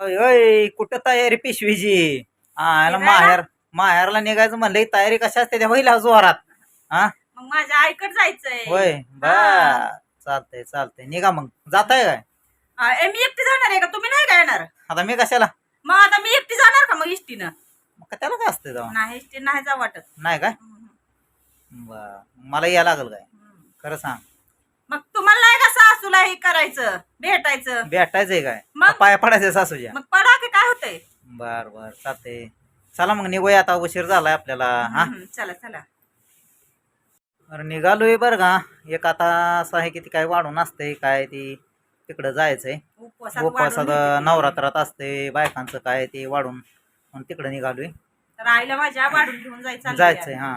अय कुठं तयारी पिशवीची? हा निघायला? माहेर माहेरला निघायचं म्हणलं तयारी कशा असते त्या होईल जोरात. हा? मग माझ्या आईकडे जायचंय. होय बर. चालतंय चालतंय. निघा मग. जाताय काय? हा, ए, मी एकटी जाणार आहे का? तुम्ही नाही का येणार? आता मी कशाला? मग आता मी एकटी जाणार का मग इष्टीनं? मग का त्याला काय असतंय जाऊन नाही इष्टी नाही जा वाटत. नाही काय? हम्म. बर. मला या लागल काय? हम्म. खरं सांग. मग तुम्हाला सासूला हे करायचं भेटायचं. भेटायचंय काय? मग? पाया पडायचं सासूच्या. मग पडा की काय होतंय? बर बर चालतंय. चला मग निघूया आता उशीर झालाय आपल्याला हा? हम्म, चला चला. अरे निघालोय बरं का. एक आता असं आहे की ती काय वाढून असते काय ती तिकडं जायचंय. उपवासात. नवरात्रात असते बायकांचं काय ते वाढून. म्हणून तिकडं निघालोय. तर आईला माझ्या वाढून घेऊन जायचं जायचंय हा.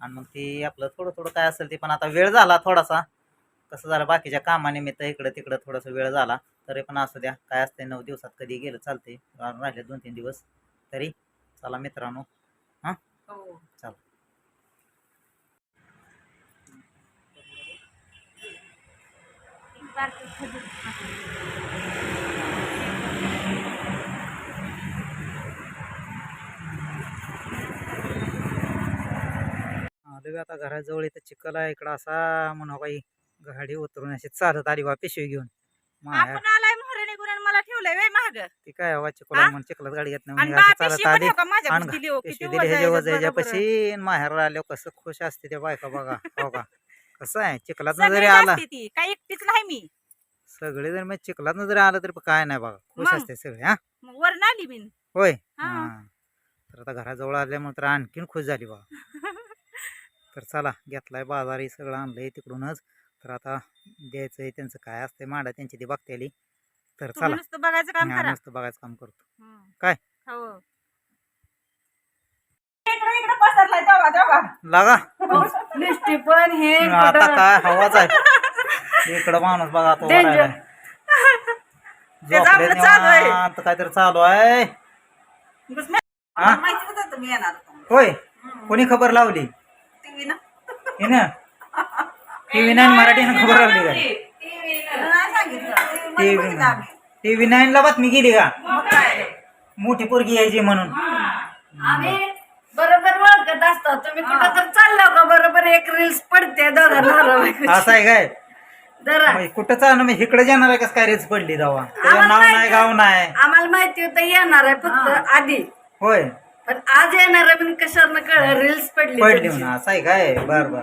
आणि मग ती आपलं थोडं थोडं काय असेल ते पण आता वेळ झाला थोडासा. कसं झालं बाकीच्या कामानिमित्त इकडं तिकडं थोडासा वेळ झाला तरी पण असू द्या. काय असते नऊ दिवसात कधी गेलं चालते राहिले दोन तीन दिवस. तरी चला मित्रांनो. हो? चला. आलो बी आता घराजवळ इथं चिखल आहे इकडं असा म्हणू काही गाडी उतरून अशी चालत आली बा पिशवी घेऊन. माहेर आपण आलाय मोहरे निघून आणि मला ठेवलंय वे महाग ती काय हवा चिखल हा? म्हणून चिखलात गाडी घेत आणि नाही बा चालत पिशवी पण आली. हो का माझ्या आणि दिली हो, किती पिशवी वजन दिली आहे ह्याच्या. पशी माहेर आल्यावर कसं खुश असते त्या बायका बघा हो का? कसं आहे चिखलात सगळी जरी आला असते ती काही एकटीच नाही मी. सगळे जर मग चिखलात जरी आलं तरी काय नाही बघा खुश मग? असते सगळे हा? मग वरण आली मी होय? हा. हा. तर आता घराजवळ आल्यामुळे तर आणखीन खुश झाली बघा तर चला घेतलाय बाजारी सगळं आणलंय तिकडूनच. तर आता द्यायचंय त्यांचं काय असतंय मांडा त्यांची ती बघतेली तर तुम्ही चला नुसतं बघायचं काम हा, करा बघायचं काम करतो. काय? हो इकडं- इकडं पसरलाय तेव्हा, तेव्हा. लागा लिस्टी पण हे आता काय हवाच आहे इकडं माणूस बघा तो Danger. ओरडायलाय. त्याचं आपलं झोपले चालू आहे. निवांत काहीतरी चालू आहे बस मी- हा? माहिती होतं तुम्ही येणार होता. होय कोणी खबर लावली TV ना. हिनं टीव्ही नाईन मराठीनं खबर लावली काय? नाही सांगितलं. TV मध्ये टीव्ही बघितलं आम्ही. टीव्ही नाईन ला बातमी गेली का? मोठी पोरगी यायची म्हणून. आम्ही बरोबर ओळखत असतो. तुम्ही कुठं तर चाललो का बरोबर एक रील्स पडते दोघा नवरा असं आहे काय? मग कुठं चालणं म्हणजे इकडे जाणार आहे कसं काय रेच पडली दवा त्याचं नाव नाही गाव नाही. आम्हाला माहिती होतं येणार आहे फक्त आधी. होय. पण आज येणार आहे पण कशावर कळ रील्स पडली पडली त्यांची. म्हणा असं आहे काय? बर बर.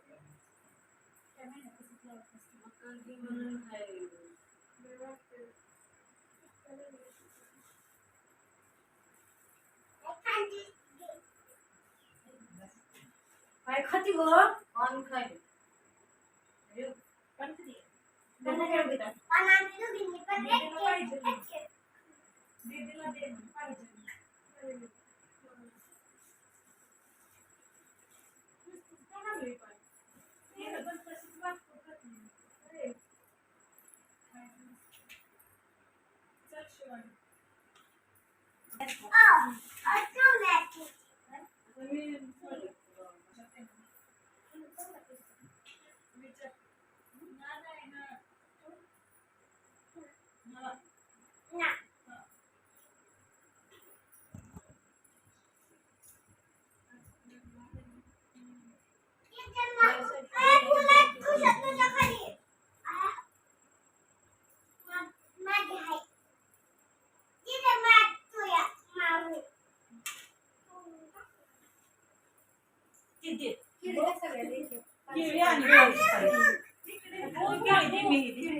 काय खाती गो ऑन खाय केळी आणि गव्हाची साई. दोन केळी दे मी